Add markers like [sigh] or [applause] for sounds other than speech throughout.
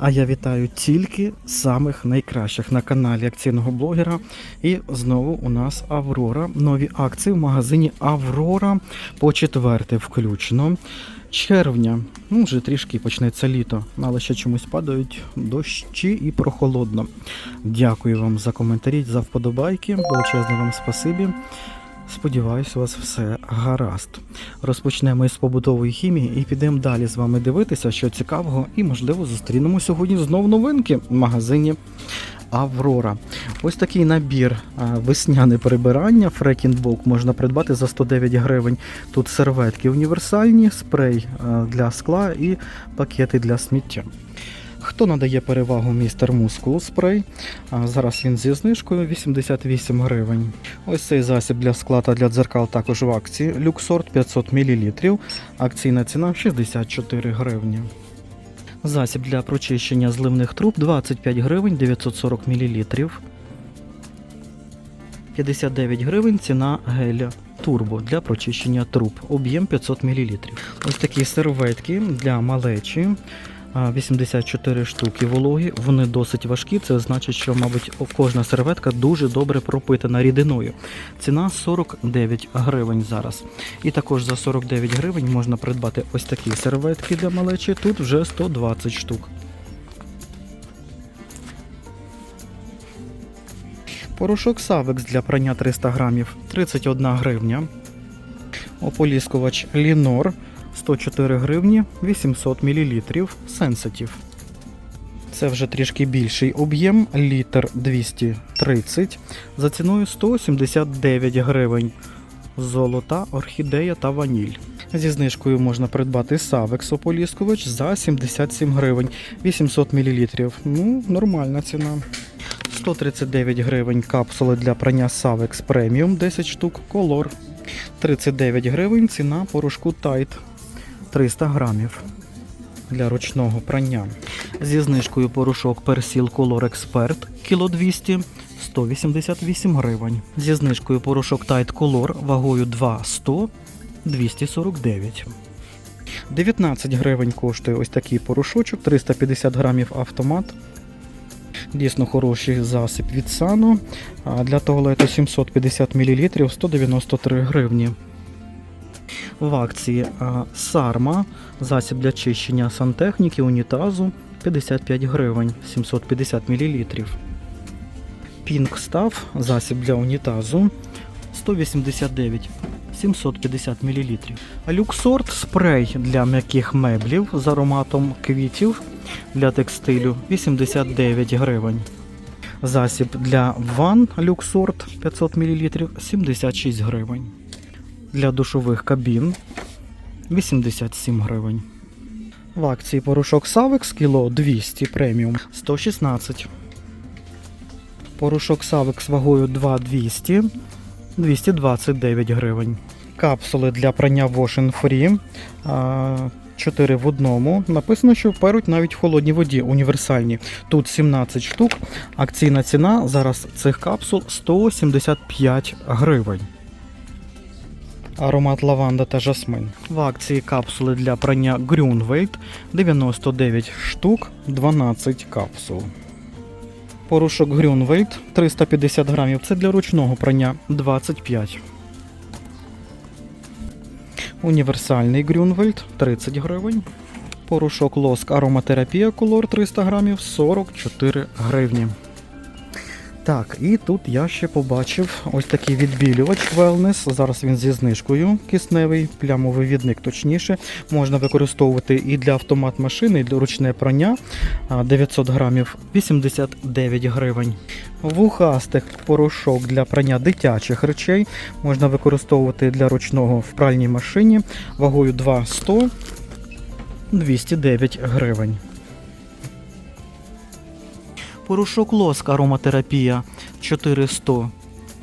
А я вітаю тільки самих найкращих на каналі акційного блогера. І знову у нас Аврора. Нові акції в магазині Аврора по четверте включно. Червня, ну вже трішки почнеться літо, але ще чомусь падають дощі і прохолодно. Дякую вам за коментарі, за вподобайки. Величезне вам спасибі. Сподіваюсь, у вас все гаразд. Розпочнемо із побутової хімії і підемо далі з вами дивитися, що цікавого, і, можливо, зустрінемо сьогодні знову новинки в магазині Аврора. Ось такий набір весняне прибирання. Фрекінбок можна придбати за 109 гривень. Тут серветки універсальні, спрей для скла і пакети для сміття. Хто надає перевагу містер Мускул спрей? Зараз він зі знижкою 88 гривень. Ось цей засіб для скла для дзеркал також в акції. Люксорт 500 мл. Акційна ціна 64 гривні. Засіб для прочищення зливних труб 25 гривень 940 мл. 59 гривень ціна геля турбо для прочищення труб. Об'єм 500 мл. Ось такі серветки для малечі. А, 84 штуки вологі, вони досить важкі. Це значить, що, мабуть, кожна серветка дуже добре пропитана рідиною. Ціна 49 гривень зараз. І також за 49 гривень можна придбати ось такі серветки для малечі. Тут вже 120 штук. Порошок Савекс для прання 300 грамів 31 гривня. Ополіскувач Лінор 104 гривні 800 мл сенситив. Це вже трішки більший об'єм, літр 230 за ціною 179 гривень. Золота, орхідея та ваніль. Зі знижкою можна придбати Савекс ополіскувач за 77 гривень 800 мл. Ну, нормальна ціна. 139 гривень капсули для прання Savex Premium 10 штук Color. 39 гривень ціна порошку Tide 300 грамів для ручного прання. Зі знижкою порошок Persil Color Expert кіло 200 188 гривень. Зі знижкою порошок Tide Color вагою 2 100 249. 19 гривень коштує ось такий порошочок, 350 грамів автомат. Дійсно хороший засіб від Сано. А Для туалету 750 мл 193 гривні. В акції Сарма, засіб для чищення сантехніки, унітазу 55 гривень 750 мл. Пінк став, засіб для унітазу 189 750 мл. Люксорт спрей для м'яких меблів з ароматом квітів для текстилю 89 гривень. Засіб для ванн Люксорт 500 мл 76 гривень. Для душових кабін 87 гривень. В акції порошок Савекс кіло 200 преміум 116. Порошок Савекс вагою 2200 229 гривень. Капсули для прання Wash Free. 4 в одному. Написано, що перуть навіть в холодній воді універсальні. Тут 17 штук. Акційна ціна зараз цих капсул 175 гривень. Аромат лаванда та жасмин. В акції капсули для прання Grünwald 99 штук, 12 капсул. Порошок Grünwald 350 грамів. Це для ручного прання 25. Універсальний Grünwald 30 гривень. Порошок лоск ароматерапія Color 300 грамів 44 гривні. Так, і тут я ще побачив ось такий відбілювач Wellness. Зараз він зі знижкою кисневий, плямовий відник точніше. Можна використовувати і для автомат машини, і для ручне прання. 900 грамів 89 гривень. Вухастик порошок для прання дитячих речей. Можна використовувати для ручного в пральній машині вагою 2,100 209 гривень. Порошок лоск ароматерапія 400.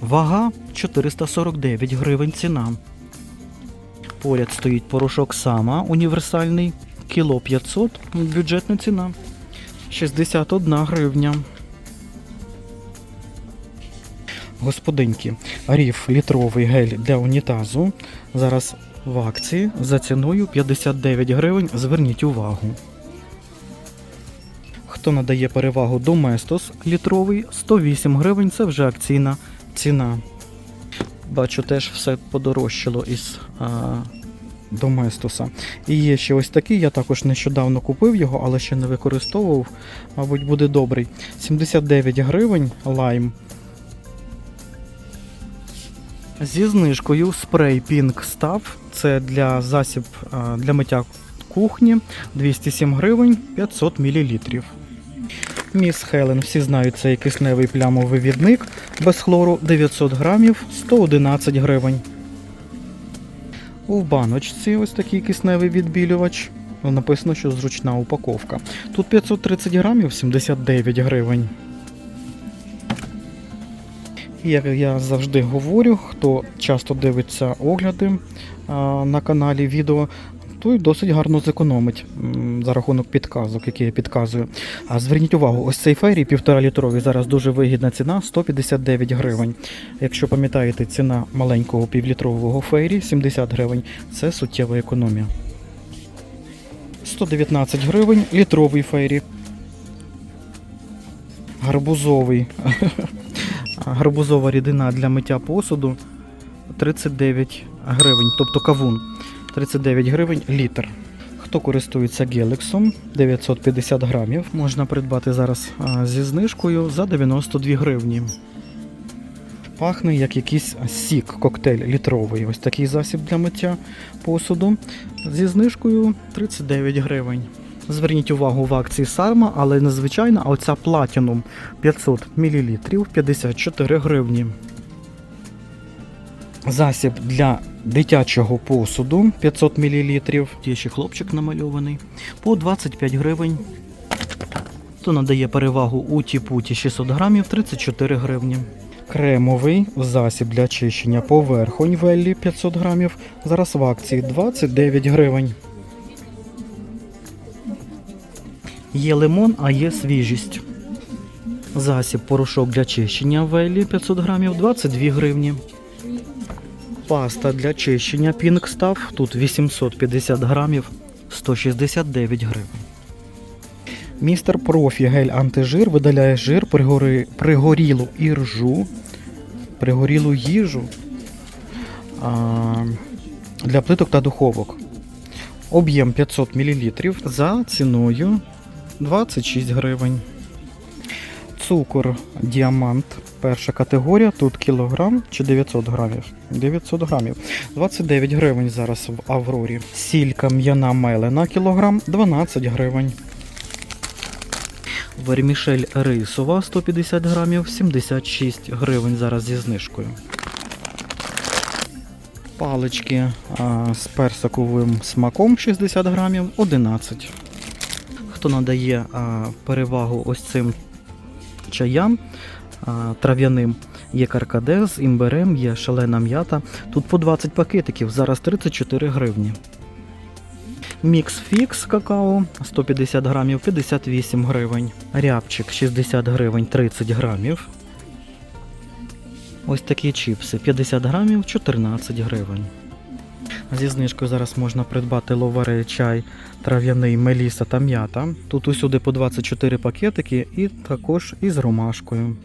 Вага 449 гривень ціна. Поряд стоїть порошок сама універсальний. Кіло 500. Бюджетна ціна 61 гривня. Господинки, ріф літровий гель для унітазу. Зараз в акції за ціною 59 гривень. Зверніть увагу. Хто надає перевагу Доместос літровий 108 гривень, це вже акційна ціна. Бачу, теж все подорожчало із а, Доместоса. І є ще ось такий, я також нещодавно купив його, але ще не використовував. Мабуть, буде добрий. 79 гривень лайм. Зі знижкою спрей Pink Stuff. Це для засіб для миття кухні 207 гривень 500 мл. Міс Хелен, всі знають цей кисневий плямовий відник без хлору 900 грамів 111 гривень. У баночці ось такий кисневий відбілювач. Написано, що зручна упаковка. Тут 530 грамів 79 гривень. Як я завжди говорю, хто часто дивиться огляди на каналі відео, той досить гарно зекономить за рахунок підказок, які я підказую. А зверніть увагу, ось цей фейрі 1,5 літровий зараз дуже вигідна ціна 159 гривень. Якщо пам'ятаєте, ціна маленького півлітрового фейрі 70 гривень це суттєва економія. 119 гривень літровий фейрі. Гарбузовий. [laughs] Гарбузова рідина для миття посуду 39 гривень, тобто кавун. 39 гривень літр. Хто користується гелексом 950 грамів, можна придбати зараз зі знижкою за 92 гривні. Пахне як якийсь сік, коктейль літровий. Ось такий засіб для миття посуду. Зі знижкою 39 гривень. Зверніть увагу в акції Сарма, але не звичайна, а оця Platinum 500 мл 54 гривні. Засіб для дитячого посуду 500 мл. Є ще хлопчик намальований. По 25 гривень. То надає перевагу у тіпуті 600 грамів 34 гривні. Кремовий засіб для очищення поверхонь Веллі 500 грамів. Зараз в акції 29 гривень. Є лимон, а є свіжість. Засіб порошок для чищення Веллі 500 грамів 22 гривні. Паста для чищення Stuff, тут 850 грамів 169 гривень. Містер Профі гель антижир видаляє жир, пригори, пригорілу іржу, пригорілу їжу а, для плиток та духовок. Об'єм 500 мл за ціною 26 гривень. Цукор діамант перша категорія, тут кілограм чи 900 грамів. 900 грамів. 29 гривень зараз в Аврорі. Сіль кам'яна мелена кілограм 12 гривень. Вермішель рисова 150 грамів 76 гривень зараз зі знижкою. Палички а, з персиковим смаком 60 грамів 11. Хто надає а, перевагу ось цим чаям трав'яним. Є каркаде з імбирем, є шалена м'ята. Тут по 20 пакетиків, зараз 34 гривні. Мікс фікс какао 150 грамів 58 гривень. Рябчик 60 гривень 30 грамів. Ось такі чіпси 50 грамів 14 гривень. Зі знижкою зараз можна придбати ловаре чай трав'яний меліса та м'ята. Тут усюди по 24 пакетики і також із ромашкою.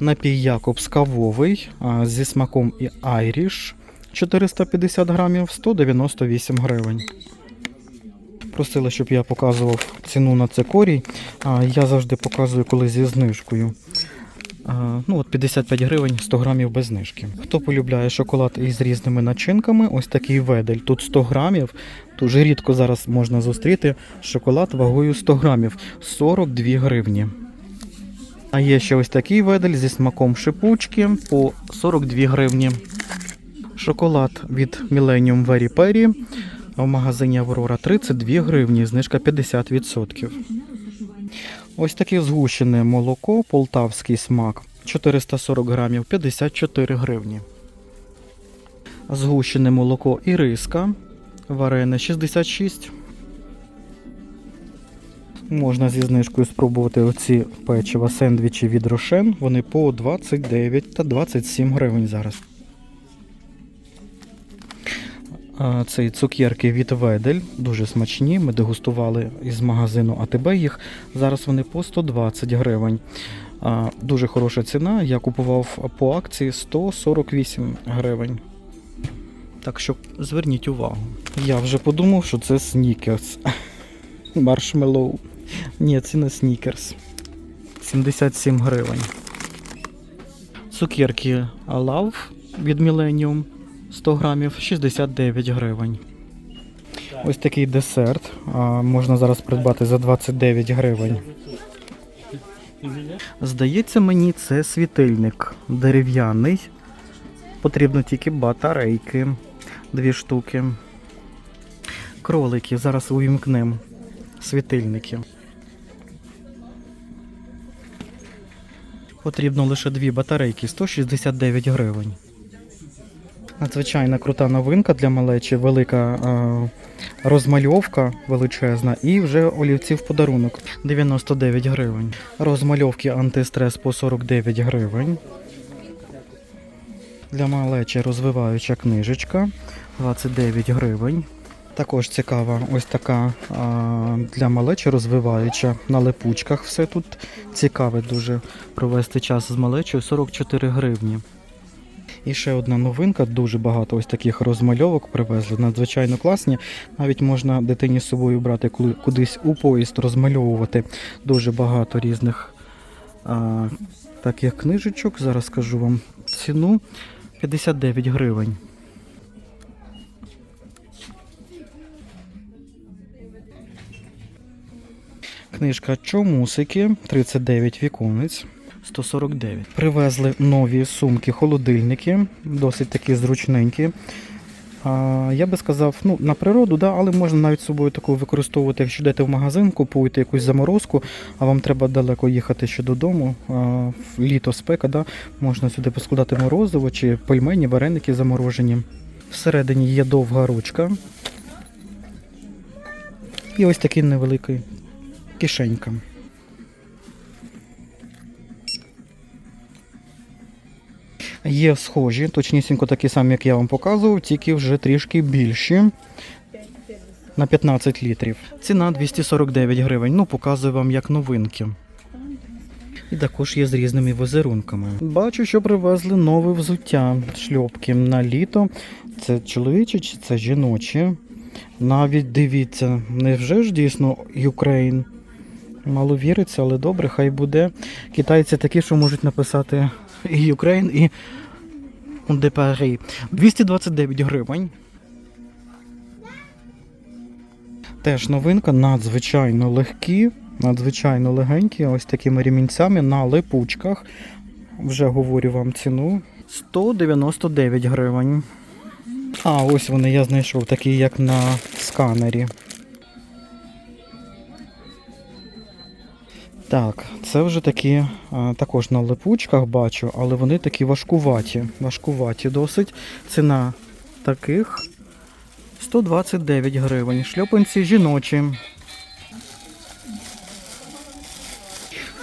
Напій Якобс кавовий зі смаком і айріш 450 грамів 198 гривень. Просили, щоб я показував ціну на цикорій. А, я завжди показую, коли зі знижкою. А, ну от 55 гривень 100 грамів без знижки. Хто полюбляє шоколад із різними начинками, ось такий ведель. Тут 100 грамів. Дуже рідко зараз можна зустріти шоколад вагою 100 грамів 42 гривні. А є ще ось такий ведель зі смаком шипучки по 42 гривні. Шоколад від Millennium Very Perry в магазині Аврора 32 гривні, знижка 50%. Ось таке згущене молоко, полтавський смак 440 грамів 54 гривні. Згущене молоко іриска, варене 66. Можна зі знижкою спробувати оці печива сендвічі від Рошен. Вони по 29 та 27 гривень зараз. Цей цукерки від Ведель дуже смачні. Ми дегустували із магазину АТБ їх. Зараз вони по 120 гривень. Дуже хороша ціна. Я купував по акції 148 гривень. Так що зверніть увагу. Я вже подумав, що це снікерс. [laughs] Маршмеллоу. Ні, це не снікерс. 77 гривень. Цукерки Love від Millennium 100 грамів 69 гривень. Ось такий десерт. Можна зараз придбати за 29 гривень. Здається, мені це світильник дерев'яний. Потрібно тільки батарейки. Дві штуки. Кролики. Зараз увімкнемо. Світильники. Потрібно лише дві батарейки 169 гривень. Надзвичайно крута новинка для малечі, велика е, розмальовка величезна і вже олівці в подарунок 99 гривень. Розмальовки антистрес по 49 гривень. Для малечі розвиваюча книжечка 29 гривень. Також цікава ось така а, для малечі розвиваюча на липучках. Все тут цікаве дуже провести час з малечою 44 гривні. І ще одна новинка, дуже багато ось таких розмальовок привезли, надзвичайно класні. Навіть можна дитині з собою брати кудись у поїзд, розмальовувати дуже багато різних а, таких книжечок. Зараз скажу вам ціну 59 гривень. Книжка Чомусики 39 віконець. 149. Привезли нові сумки, холодильники, досить такі зручненькі. А, я би сказав, ну, на природу, да, але можна навіть з собою таку використовувати, якщо йдете в магазин, купуєте якусь заморозку, а вам треба далеко їхати ще додому. А, літо спека, да, можна сюди поскладати морозиво чи пельмені, вареники заморожені. Всередині є довга ручка. І ось такий невеликий кишенька. Є схожі, точнісінько такі самі, як я вам показував, тільки вже трішки більші. На 15 літрів. Ціна 249 гривень. Ну, показую вам як новинки. І також є з різними візерунками. Бачу, що привезли нове взуття шльопки на літо. Це чоловічі чи це жіночі. Навіть дивіться, невже ж дійсно Ukraine? Мало віриться, але добре, хай буде. Китайці такі, що можуть написати і Ukraine, і Paris. 229 гривень. Теж новинка, надзвичайно легкі, надзвичайно легенькі, ось такими ремінцями на липучках. Вже говорю вам ціну. 199 гривень. А, ось вони я знайшов, такі як на сканері. Так, це вже такі також на липучках бачу, але вони такі важкуваті. Важкуваті досить. Ціна таких 129 гривень. Шльопанці жіночі.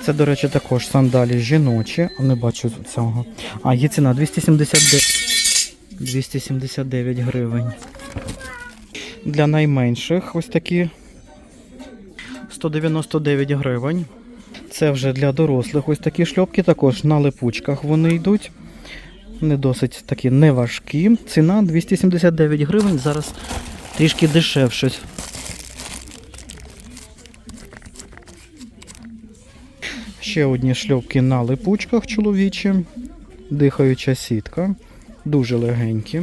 Це, до речі, також сандалі жіночі. Не бачу цього. А, є ціна 279, 279 гривень. Для найменших ось такі 199 гривень. Це вже для дорослих ось такі шльопки, також на липучках вони йдуть. Не досить такі неважкі. Ціна 279 гривень, зараз трішки дешевше. Ще одні шльопки на липучках чоловічі. Дихаюча сітка. Дуже легенькі.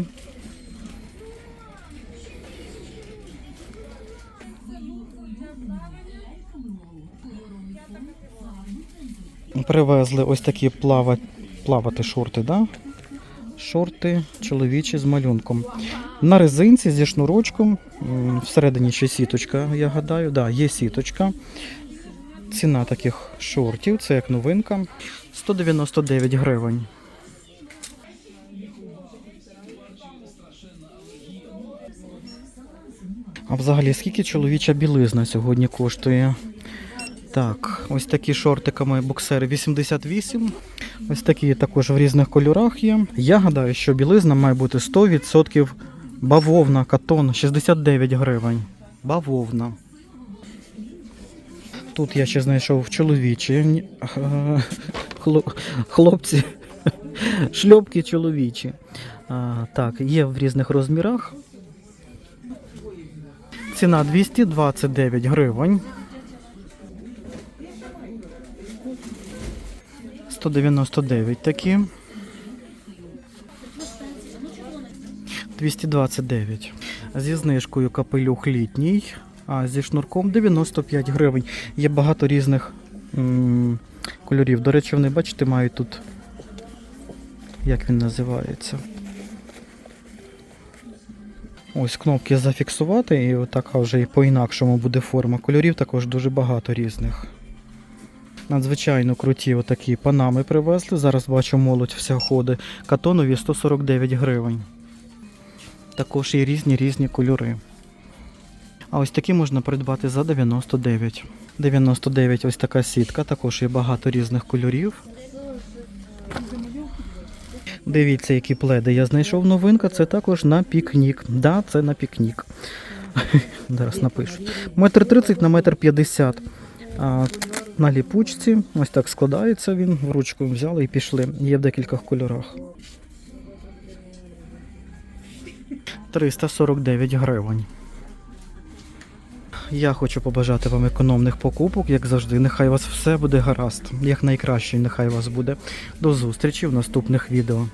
Привезли ось такі плава... плавати шорти, да? Шорти чоловічі з малюнком. На резинці зі шнурочком. Всередині ще сіточка, я гадаю. Да, є сіточка. Ціна таких шортів, це як новинка. 199 гривень. А взагалі, скільки чоловіча білизна сьогодні коштує? Так, ось такі шортиками боксери 88. Ось такі також в різних кольорах є. Я гадаю, що білизна має бути 100% Бавовна, катон 69 гривень. Бавовна. Тут я ще знайшов чоловічі [laughs] хлопці. [laughs] Шльопки чоловічі. А, так, є в різних розмірах. Ціна 229 гривень. 199 такі. 229. Зі знижкою капелюх літній, а зі шнурком 95 гривень. Є багато різних м, кольорів. До речі, вони, бачите, мають тут. Як він називається? Ось кнопки зафіксувати, і отака вже і по-інакшому буде форма. Кольорів також дуже багато різних. Надзвичайно круті отакі панами привезли. Зараз бачу, молодь вся ходить. Катонові 149 гривень. Також є різні різні кольори. А ось такі можна придбати за 99. 99 ось така сітка, також є багато різних кольорів. Дивіться, які пледи. Я знайшов новинка, це також на пікнік. Да, це на пікнік. [laughs] Зараз напишуть. Метр 30 на метр 50. На ліпучці. Ось так складається він. Ручку взяли і пішли. Є в декількох кольорах. 349 гривень. Я хочу побажати вам економних покупок, як завжди. Нехай у вас все буде гаразд. Як найкраще, нехай у вас буде. До зустрічі в наступних відео.